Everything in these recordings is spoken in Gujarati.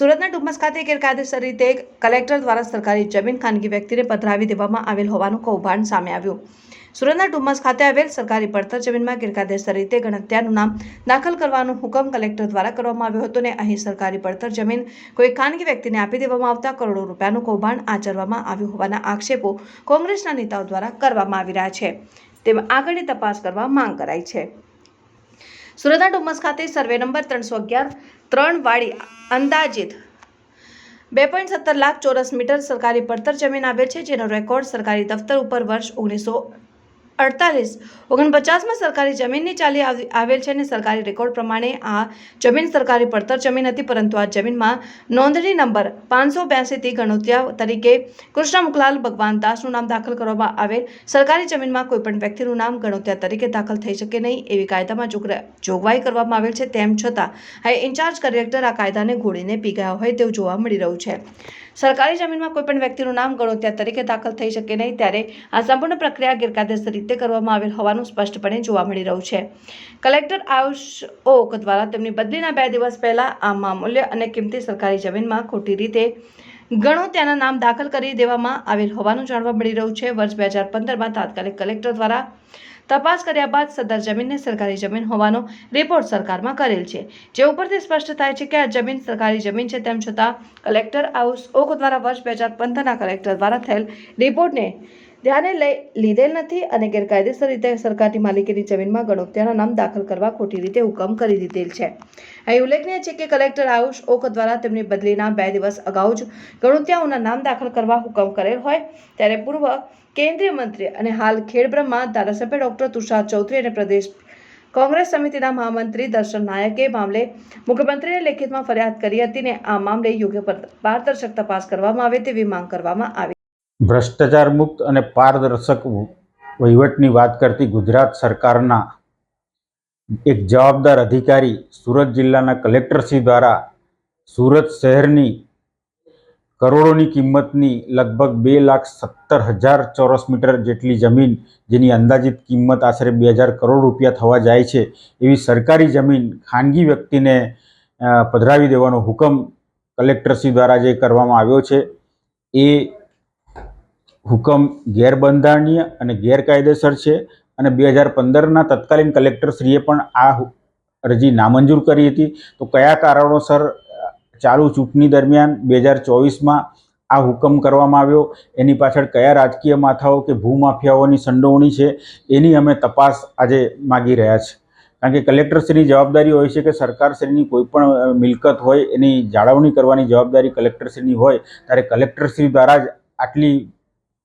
સુરતના ડુમસ ખાતે ગેરકાયદેસર રીતે કલેક્ટર દ્વારા સરકારી જમીન ખાનગી વ્યક્તિને પધરાવી દેવામાં આવેલ હોવાનું કૌભાંડ સામે આવ્યું. સુરતના ડુમસ ખાતે આવેલ સરકારી પડતર જમીનમાં ગેરકાયદેસર રીતે ગણત્યાનું નામ દાખલ કરવાનો હુકમ કલેક્ટર દ્વારા કરવામાં આવ્યો હતો અને અહીં સરકારી પડતર જમીન કોઈ ખાનગી વ્યક્તિને આપી દેવામાં આવતા કરોડો રૂપિયાનું કૌભાંડ આચરવામાં આવ્યું હોવાના આક્ષેપો કોંગ્રેસના નેતાઓ દ્વારા કરવામાં આવી રહ્યા છે. તેમાં આગળની તપાસ કરવા માંગ કરાઈ છે. સુરતના ડુમસ ખાતે સર્વે નંબર ત્રણસો અગિયાર, ત્રણ વાળી અંદાજિત બે પોઈન્ટ સત્તર લાખ ચોરસ મીટર સરકારી પડતર જમીન આવેલ છે, જેનો રેકોર્ડ સરકારી દફતર ઉપર વર્ષ ઓગણીસો અડતાલીસ. ઓગણપચાસમાં સરકારી જમીનની ચાલી આવી- આવેલ છે અને સરકારી રેકોર્ડ પ્રમાણે આ જમીન સરકારી પડતર જમીન હતી, પરંતુ આ જમીનમાં નોંધણી નંબર પાંચસો બ્યાસીથી ગણોત્યા તરીકે કૃષ્ણ મુખલાલ ભગવાન દાસનું નામ દાખલ કરવામાં આવેલ. સરકારી જમીનમાં કોઈપણ વ્યક્તિનું નામ ગણોત્યા તરીકે દાખલ થઈ શકે નહીં એવી કાયદામાં જોગવાઈ કરવામાં આવેલ છે. તેમ છતાં હવે ઇન્ચાર્જ કલેક્ટર આ કાયદાને ઘોડીને પી ગયા હોય તેવું જોવા મળી રહ્યું છે. સરકારી જમીનમાં કોઈપણ વ્યક્તિનું નામ ગણોત્યા તરીકે દાખલ થઈ શકે નહીં ત્યારે આ સંપૂર્ણ પ્રક્રિયા ગેરકાયદેસર રીતે કરવામાં આવેલ હોવાનું સ્પષ્ટપણે જોવા મળી રહ્યું છે. કલેક્ટર આયુષ ઓક દ્વારા તેમની બદલીના બે દિવસ પહેલાં આ મામૂલ્ય અને કિંમતી સરકારી જમીનમાં ખોટી રીતે ઘણું ત્યાંના નામ દાખલ કરી દેવામાં આવેલ હોવાનું જાણવા મળી રહ્યું છે. વર્ષ બે હજાર પંદરમાં તાત્કાલિક કલેક્ટર દ્વારા તપાસ કર્યા બાદ સદર જમીનને સરકારી જમીન હોવાનો રિપોર્ટ સરકારમાં કરેલ છે. જે ઉપરથી સ્પષ્ટ થાય છે કે આ જમીન સરકારી જમીન છે તેમ છતાં કલેક્ટર હાઉસ ઓક દ્વારા વર્ષ બે હજાર પંદરના કલેક્ટર દ્વારા થયેલ રિપોર્ટને ધ્યાને લઈ લીધેલ નથી અને ગેરકાયદેસર રીતે સરકારની માલિકીની જમીનમાં ગણોત્યાના નામ દાખલ કરવા ખોટી રીતે હુકમ કરી દીધેલ છે. અહીં ઉલ્લેખનીય છે કે કલેક્ટર આયુષ ઓક દ્વારા તેમની બદલીના બે દિવસ અગાઉ જ ગણોત્યાઓના નામ દાખલ કરવા હુકમ કરેલ હોય ત્યારે પૂર્વ કેન્દ્રીય મંત્રી અને હાલ ખેડબ્રહ્મા ધારાસભ્ય ડોક્ટર તુષાર ચૌધરી અને પ્રદેશ કોંગ્રેસ સમિતિના મહામંત્રી દર્શન નાયકે મામલે મુખ્યમંત્રીને લેખિતમાં ફરિયાદ કરી હતી ને આ મામલે યોગ્ય પર- પારદર્શક તપાસ કરવામાં આવે તેવી માંગ કરવામાં આવી ભ્રષ્ટાચાર મુક્ત અને પારદર્શક વહીવટની વાત કરતી ગુજરાત સરકારના એક જવાબદાર અધિકારી સુરત જિલ્લાના કલેક્ટરશ્રી દ્વારા સુરત શહેરની કરોડોની કિંમતની લગભગ બે લાખ સત્તર હજાર ચોરસ મીટર જેટલી જમીન જેની અંદાજિત કિંમત આશરે બે હજાર કરોડ રૂપિયા થવા જાય છે, એવી સરકારી જમીન ખાનગી વ્યક્તિને પધરાવી દેવાનો હુકમ કલેક્ટરશ્રી દ્વારા જે કરવામાં આવ્યો છે, એ હુકમ ગેરબંધારણીય અને ગેરકાયદેસર છે અને બે હજાર પંદરના તત્કાલીન કલેક્ટરશ્રીએ પણ આ અરજી નામંજૂર કરી હતી. તો કયા કારણોસર ચાલુ ચૂંટણી દરમિયાન બે હજાર ચોવીસમાં આ હુકમ કરવામાં આવ્યો? એની પાછળ કયા રાજકીય માથાઓ કે ભૂમાફિયાઓની સંડોવણી છે? એની અમે તપાસ આજે માગી રહ્યા છે. કારણ કે કલેક્ટરશ્રીની જવાબદારી હોય છે કે સરકારશ્રીની કોઈ પણ મિલકત હોય, એની જાળવણી કરવાની જવાબદારી કલેક્ટરશ્રીની હોય, ત્યારે કલેક્ટરશ્રી દ્વારા જ આટલી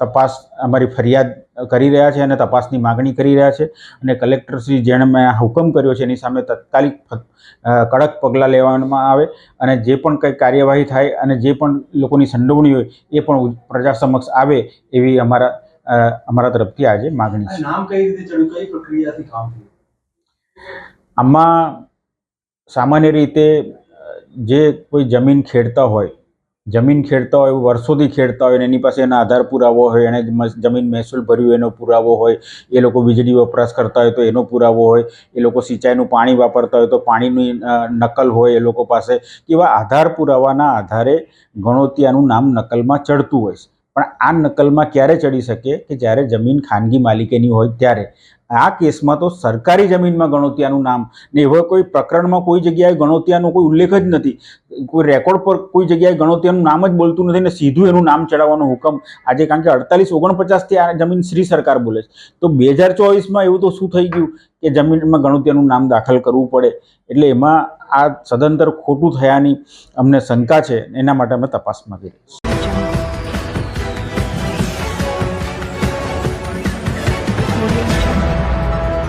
તપાસ અમારી ફરિયાદ કરી રહ્યા છે અને તપાસની માગણી કરી રહ્યા છે અને કલેક્ટરશ્રી જેણે મેં આ હુકમ કર્યો છે એની સામે તત્કાલિક કડક પગલાં લેવામાં આવે અને જે પણ કંઈ કાર્યવાહી થાય અને જે પણ લોકોની સંડોવણી હોય એ પણ પ્રજા સમક્ષ આવે એવી અમારા અમારા તરફથી આજે માગણી છે. નામ કઈ રીતે ચડ્યું? કઈ પ્રક્રિયાથી કામ થયું? આમાં સામાન્ય રીતે જે કોઈ જમીન ખેડતા હોય જમીન ખેડતા હોય, વર્ષોથી ખેડતા હોય એની પાસે એના આધાર પુરાવો હોય, એને જમીન મહેસૂલ ભર્યું એનો પુરાવો હોય, એ લોકો વીજળી વપરાશ કરતા હોય તો એનો પુરાવો હોય, એ લોકો સિંચાઈનું પાણી વાપરતા હોય તો પાણીની નકલ હોય એ લોકો પાસે એવા આધાર પુરાવાના આધારે ગણોતિયાનું નામ નકલમાં ચડતું હોય પણ આ નકલમાં ક્યારે ચડી શકે? કે જ્યારે જમીન ખાનગી માલિકીની હોય ત્યારે. આ કેસમાં તો સરકારી જમીનમાં ગણોતિયાનું નામ ને એવા કોઈ પ્રકરણમાં કોઈ જગ્યાએ ગણોતિયાનો કોઈ ઉલ્લેખ જ નથી. કોઈ રેકોર્ડ પર કોઈ જગ્યાએ ગણોતિયાનું નામ જ બોલતું નથી ને સીધું એનું નામ ચડાવવાનો હુકમ આજે કારણ કે અડતાલીસ ઓગણપચાસથી આ જમીન શ્રી સરકાર બોલે છે. તો બે હજાર ચોવીસમાં એવું તો શું થઈ ગયું કે જમીનમાં ગણોતિયાનું નામ દાખલ કરવું પડે? એટલે એમાં આ સદંતર ખોટું થયાની અમને શંકા છે. એના માટે અમે તપાસ માગી રહી